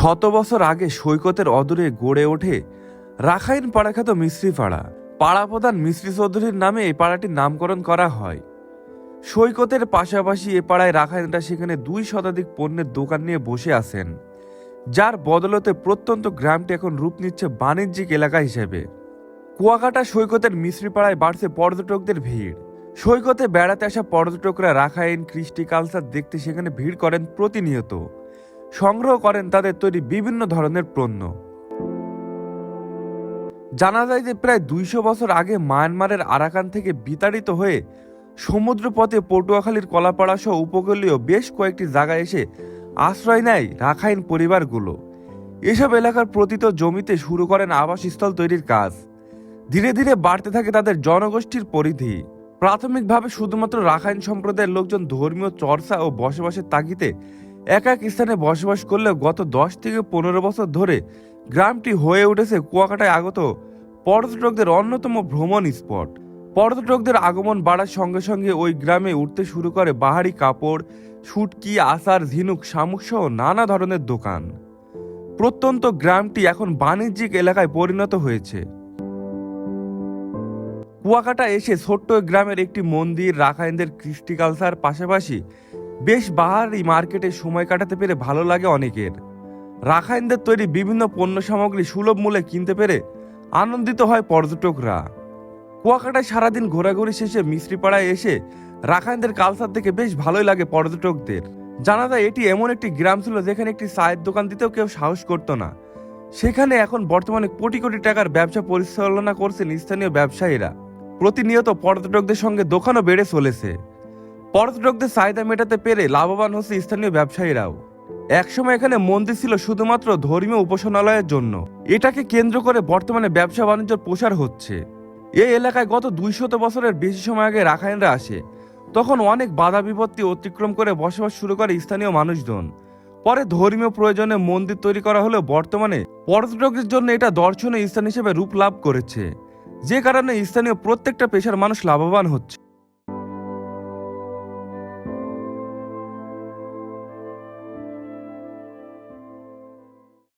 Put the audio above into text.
শত বছর আগে সৈকতের অদূরে গড়ে ওঠে রাখাইন পাড়াখ্যাত মিস্ত্রি পাড়া। পাড়া প্রধান মিস্ত্রি চৌধুরীর নামে এই পাড়াটির নামকরণ করা হয়। সৈকতের পাশাপাশি এ পাড়ায় রাখাইনরা সেখানে দুই শতাধিক পণ্যের দোকান নিয়ে বসে আছেন, যার বদলতে প্রত্যন্ত গ্রামটি এখন রূপ নিচ্ছে বাণিজ্যিক এলাকা হিসেবে। কুয়াকাটা সৈকতের মিস্ত্রিপাড়ায় বাড়ছে পর্যটকদের ভিড়। সৈকতে বেড়াতে আসা পর্যটকরা রাখাইন, কৃষ্টি কালচার দেখতে সেখানে ভিড় করেন প্রতিনিয়ত। সংগ্রহ করেন তাদের তৈরি বিভিন্ন ধরনের পণ্য। জানা যায় যে প্রায় দুইশো বছর আগে মায়ানমারের আরাকান থেকে বিতাড়িত হয়ে সমুদ্রপথে পটুয়াখালীর কলাপাড়া সহ উপকূলীয় বেশ কয়েকটি জায়গায় এসে আশ্রয় নেয় রাখাইন পরিবারগুলো। এসব এলাকার প্রতিত জমিতে শুরু করেন আবাসস্থল তৈরির কাজ। ধীরে ধীরে বাড়তে থাকে তাদের জনগোষ্ঠীর পরিধি। প্রাথমিকভাবে শুধুমাত্র রাখাইন সম্প্রদায়ের লোকজন ধর্মীয় চর্চা ও বসবাসের তাগিতে এক এক স্থানে বসবাস করলেও গত দশ থেকে পনেরো বছর ধরে গ্রামটি হয়ে উঠেছে কুয়াকাটায় আগত পর্যটকদের অন্যতম ভ্রমণ স্পট। পর্যটকদের আগমন বাড়ার সঙ্গে সঙ্গে ওই গ্রামে উঠতে শুরু করে বাহারি কাপড় শুটকি আচার ঝিনুক, শামুক সহ নানা ধরনের দোকান। প্রত্যন্ত গ্রামটি এখন বাণিজ্যিক এলাকায় পরিণত হয়েছে। কুয়াকাটা এসে ছোট্ট গ্রামের একটি মন্দির, রাখাইনদের কৃষ্টি কালচার পাশাপাশি বেশ বাহার এই মার্কেটে সময় কাটাতে পেরে ভালো লাগে অনেকের। রাখাইনদের তৈরি বিভিন্ন পণ্য সামগ্রী সুলভ মূল্যে কিনতে পেরে আনন্দিত হয় পর্যটকরা। কুয়াকাটায় সারাদিন ঘোরাঘুরি শেষে মিস্ত্রিপাড়ায় এসে রাখাইনদের কালচার দেখে বেশ ভালোই লাগে পর্যটকদের। জানা যায় এটি এমন একটি গ্রাম ছিল যেখানে একটি চায়ের দোকান দিতেও কেউ সাহস করতো না। সেখানে এখন বর্তমানে কোটি কোটি টাকার ব্যবসা পরিচালনা করছেন স্থানীয় ব্যবসায়ীরা। প্রতিনিয়ত পর্যটকদের সঙ্গে দোকানও বেড়ে চলেছে। পর্যটকদের চাহিদা মেটাতে পেরে লাভবান হচ্ছে স্থানীয় ব্যবসায়ীরাও। একসময় এখানে মন্দির ছিল শুধুমাত্র ধর্মীয় উপাসনালয়ের জন্য। এটাকে কেন্দ্র করে বর্তমানে ব্যবসা বাণিজ্যের প্রসার হচ্ছে। এই এলাকায় গত দুইশত বছরের বেশি সময় আগে রাখাইনরা আসে। তখন অনেক বাধা বিপত্তি অতিক্রম করে বসবাস শুরু করে স্থানীয় মানুষজন। পরে ধর্মীয় প্রয়োজনে মন্দির তৈরি করা হলেও বর্তমানে পর্যটকদের জন্য এটা দর্শনীয় স্থান হিসেবে রূপ লাভ করেছে। যে কারণে স্থানীয় প্রত্যেকটা পেশার মানুষ লাভবান হচ্ছে।